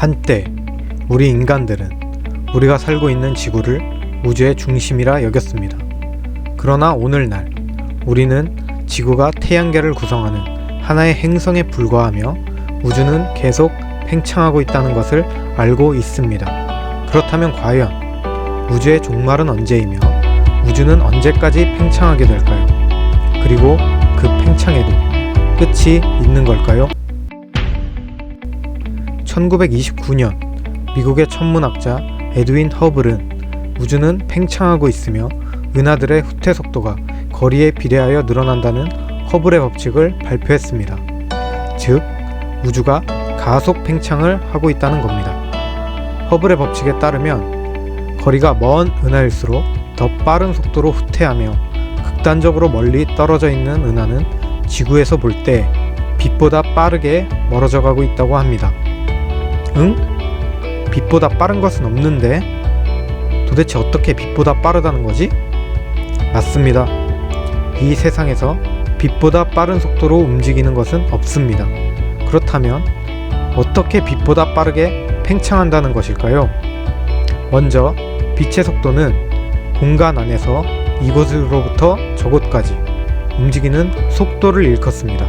한때 우리 인간들은 우리가 살고 있는 지구를 우주의 중심이라 여겼습니다. 그러나 오늘날 우리는 지구가 태양계를 구성하는 하나의 행성에 불과하며 우주는 계속 팽창하고 있다는 것을 알고 있습니다. 그렇다면 과연 우주의 종말은 언제이며 우주는 언제까지 팽창하게 될까요? 그리고 그 팽창에도 끝이 있는 걸까요? 1929년 미국의 천문학자 에드윈 허블은 우주는 팽창하고 있으며 은하들의 후퇴 속도가 거리에 비례하여 늘어난다는 허블의 법칙을 발표했습니다. 즉, 우주가 가속 팽창을 하고 있다는 겁니다. 허블의 법칙에 따르면 거리가 먼 은하일수록 더 빠른 속도로 후퇴하며 극단적으로 멀리 떨어져 있는 은하는 지구에서 볼 때 빛보다 빠르게 멀어져 가고 있다고 합니다. 응? 빛보다 빠른 것은 없는데 도대체 어떻게 빛보다 빠르다는 거지? 맞습니다. 이 세상에서 빛보다 빠른 속도로 움직이는 것은 없습니다. 그렇다면 어떻게 빛보다 빠르게 팽창한다는 것일까요? 먼저 빛의 속도는 공간 안에서 이곳으로부터 저곳까지 움직이는 속도를 일컫습니다.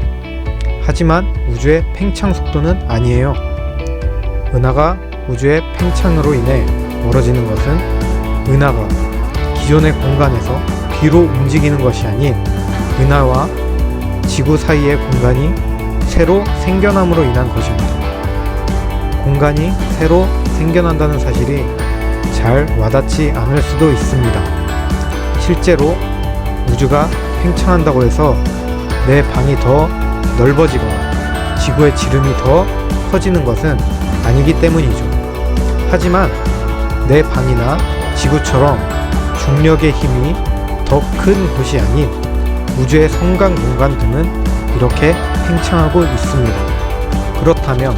하지만 우주의 팽창 속도는 아니에요. 은하가 우주의 팽창으로 인해 멀어지는 것은 은하가 기존의 공간에서 뒤로 움직이는 것이 아닌 은하와 지구 사이의 공간이 새로 생겨남으로 인한 것입니다. 공간이 새로 생겨난다는 사실이 잘 와닿지 않을 수도 있습니다. 실제로 우주가 팽창한다고 해서 내 방이 더 넓어지거나 지구의 지름이 더 커지는 것은 아니기 때문이죠. 하지만 내 방이나 지구처럼 중력의 힘이 더 큰 곳이 아닌 우주의 성간 공간 등은 이렇게 팽창하고 있습니다. 그렇다면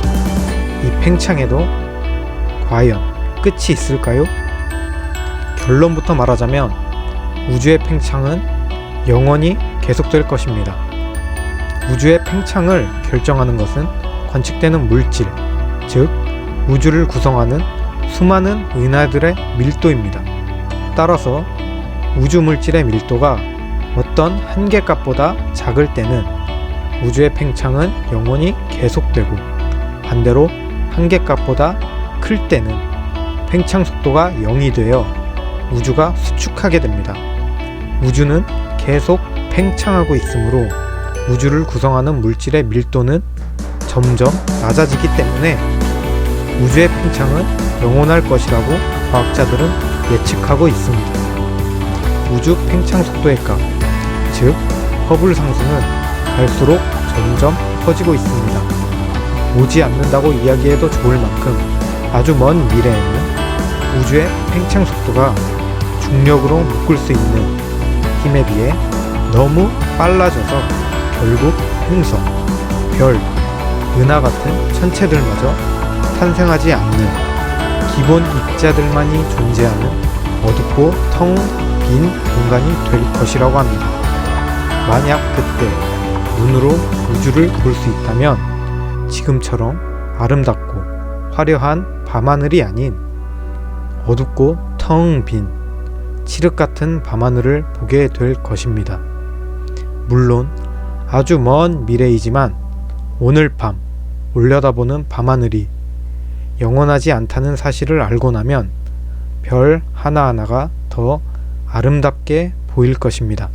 이 팽창에도 과연 끝이 있을까요? 결론부터 말하자면 우주의 팽창은 영원히 계속될 것입니다. 우주의 팽창을 결정하는 것은 관측되는 물질, 즉 우주를 구성하는 수많은 은하들의 밀도입니다. 따라서 우주 물질의 밀도가 어떤 한계값보다 작을 때는 우주의 팽창은 영원히 계속되고 반대로 한계값보다 클 때는 팽창 속도가 0이 되어 우주가 수축하게 됩니다. 우주는 계속 팽창하고 있으므로 우주를 구성하는 물질의 밀도는 점점 낮아지기 때문에 우주의 팽창은 영원할 것이라고 과학자들은 예측하고 있습니다. 우주 팽창 속도의 값, 즉 허블 상승은 갈수록 점점 커지고 있습니다. 오지 않는다고 이야기해도 좋을 만큼 아주 먼 미래에는 우주의 팽창 속도가 중력으로 묶을 수 있는 힘에 비해 너무 빨라져서 결국 행성, 별, 은하 같은 천체들마저 탄생하지 않는 기본 입자들만이 존재하는 어둡고 텅 빈 공간이 될 것이라고 합니다. 만약 그때 눈으로 우주를 볼 수 있다면 지금처럼 아름답고 화려한 밤하늘이 아닌 어둡고 텅 빈 칠흑 같은 밤하늘을 보게 될 것입니다. 물론 아주 먼 미래이지만 오늘 밤 올려다보는 밤하늘이 영원하지 않다는 사실을 알고 나면 별 하나하나가 더 아름답게 보일 것입니다.